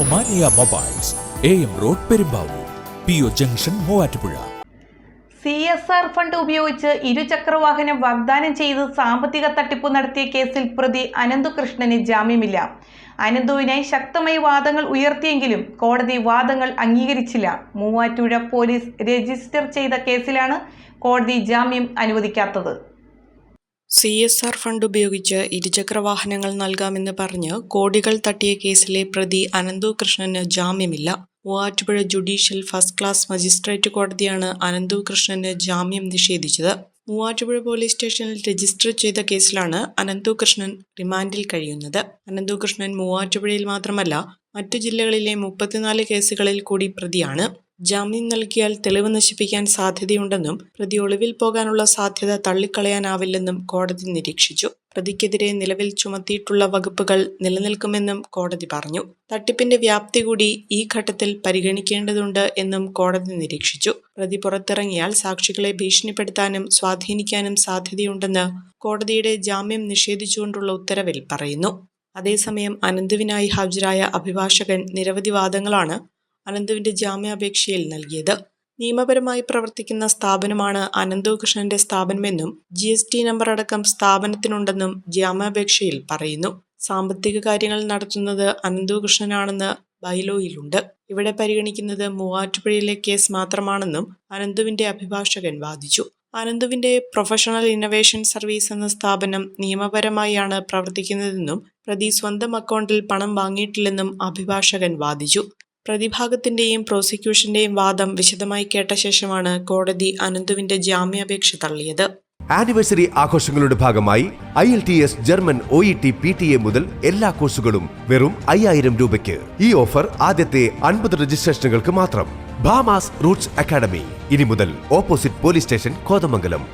Omania mobiles A M road Perumbavoor P O junction Muvattupuzha. C S R fund ഉപയോഗിച്ച് ഇരുചക്രവാഹനം വാഗ്ദാനം ചെയ്ത് സാമ്പത്തിക തട്ടിപ്പ് നടത്തിയ കേസിൽ പ്രതി അനന്തുകൃഷ്ണന് ജാമ്യമില്ല. അനന്തുവിനെ ശക്തമായ വാദങ്ങൾ ഉയർത്തിയെങ്കിലും കോടതി വാദങ്ങൾ അംഗീകരിച്ചില്ല. മൂവാറ്റുപുഴ പോലീസ് രജിസ്റ്റർ ചെയ്ത കേസിലാണ് കോടതി ജാമ്യം അനുവദിക്കാത്തത്. സി എസ് ആർ ഫണ്ട് ഉപയോഗിച്ച് ഇരുചക്ര വാഹനങ്ങൾ നൽകാമെന്ന് പറഞ്ഞ് കോടികൾ തട്ടിയ കേസിലെ പ്രതി അനന്തു കൃഷ്ണന് ജാമ്യമില്ല. Muvattupuzha judicial first class magistrate കോടതിയാണ് അനന്തു കൃഷ്ണന് ജാമ്യം നിഷേധിച്ചത്. മൂവാറ്റുപുഴ പോലീസ് സ്റ്റേഷനിൽ രജിസ്റ്റർ ചെയ്ത കേസിലാണ് അനന്തു കൃഷ്ണൻ റിമാൻഡിൽ കഴിയുന്നത്. അനന്തു കൃഷ്ണൻ മൂവാറ്റുപുഴയിൽ മാത്രമല്ല മറ്റു ജില്ലകളിലെ മുപ്പത്തിനാല് കേസുകളിൽ കൂടി പ്രതിയാണ്. ജാമ്യം നൽകിയാൽ തെളിവ് നശിപ്പിക്കാൻ സാധ്യതയുണ്ടെന്നും പ്രതി ഒളിവിൽ പോകാനുള്ള സാധ്യത തള്ളിക്കളയാനാവില്ലെന്നും കോടതി നിരീക്ഷിച്ചു. പ്രതിക്കെതിരെ നിലവിൽ ചുമത്തിയിട്ടുള്ള വകുപ്പുകൾ നിലനിൽക്കുമെന്നും കോടതി പറഞ്ഞു. തട്ടിപ്പിന്റെ വ്യാപ്തി കൂടി ഈ ഘട്ടത്തിൽ പരിഗണിക്കേണ്ടതുണ്ട് എന്നും കോടതി നിരീക്ഷിച്ചു. പ്രതി പുറത്തിറങ്ങിയാൽ സാക്ഷികളെ ഭീഷണിപ്പെടുത്താനും സ്വാധീനിക്കാനും സാധ്യതയുണ്ടെന്ന് കോടതിയുടെ ജാമ്യം നിഷേധിച്ചുകൊണ്ടുള്ള ഉത്തരവിൽ പറയുന്നു. അതേസമയം അനന്തുവിനായി ഹാജരായ അഭിഭാഷകൻ നിരവധി വാദങ്ങളാണ് അനന്തുവിന്റെ ജാമ്യാപേക്ഷയിൽ നൽകിയത്. നിയമപരമായി പ്രവർത്തിക്കുന്ന സ്ഥാപനമാണ് അനന്തകൃഷ്ണന്റെ സ്ഥാപനമെന്നും ജി എസ് ടി നമ്പർ അടക്കം സ്ഥാപനത്തിനുണ്ടെന്നും ജാമ്യാപേക്ഷയിൽ പറയുന്നു. സാമ്പത്തിക കാര്യങ്ങൾ നടത്തുന്നത് അനന്തകൃഷ്ണനാണെന്ന് ബൈലോയിലുണ്ട്. ഇവിടെ പരിഗണിക്കുന്നത് മൂവാറ്റുപുഴയിലെ കേസ് മാത്രമാണെന്നും അനന്തുവിന്റെ അഭിഭാഷകൻ വാദിച്ചു. അനന്തുവിന്റെ പ്രൊഫഷണൽ ഇന്നവേഷൻ സർവീസ് എന്ന സ്ഥാപനം നിയമപരമായാണ് പ്രവർത്തിക്കുന്നതെന്നും പ്രതി സ്വന്തം അക്കൗണ്ടിൽ പണം വാങ്ങിയിട്ടില്ലെന്നും അഭിഭാഷകൻ വാദിച്ചു. പ്രതിഭാഗത്തിന്റെയും പ്രോസിക്യൂഷന്റെയും വാദം വിശദമായി കേട്ട ശേഷമാണ് കോടതി അനന്തുവിന്റെ ജാമ്യാപേക്ഷ തള്ളിയത്. ആനിവേഴ്സറി ആഘോഷങ്ങളുടെ ഭാഗമായി I L T S German O E T P T A മുതൽ എല്ലാ കോഴ്സുകളും വെറും അയ്യായിരം രൂപയ്ക്ക്. ഈ ഓഫർ ആദ്യത്തെ അൻപത് രജിസ്ട്രേഷനുകൾക്ക് മാത്രം. Bhamas roots academy. ഇനി മുതൽ ഓപ്പോസിറ്റ് പോലീസ് സ്റ്റേഷൻ കോതമംഗലം.